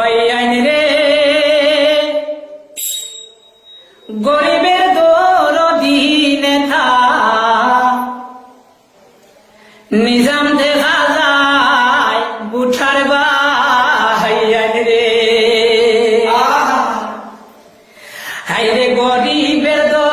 ভাই আইন রে। গরিবের নেতা। নিজাম দেখা যায় গুঠার ভাই রে। হাই রে গরিবের দো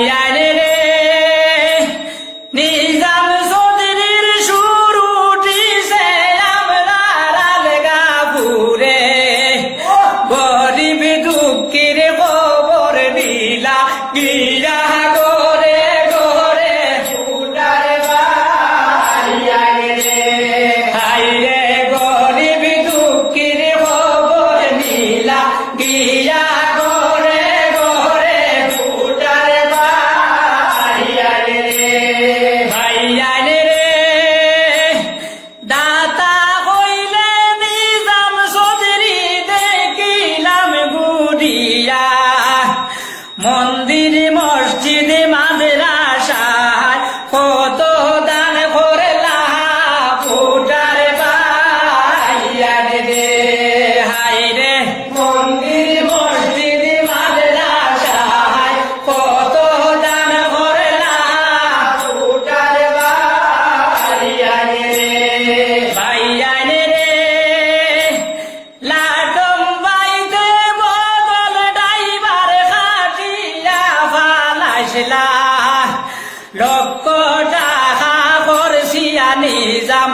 yeah. ফালাইছিলা লক্ষ টাকা যাম নিজাম।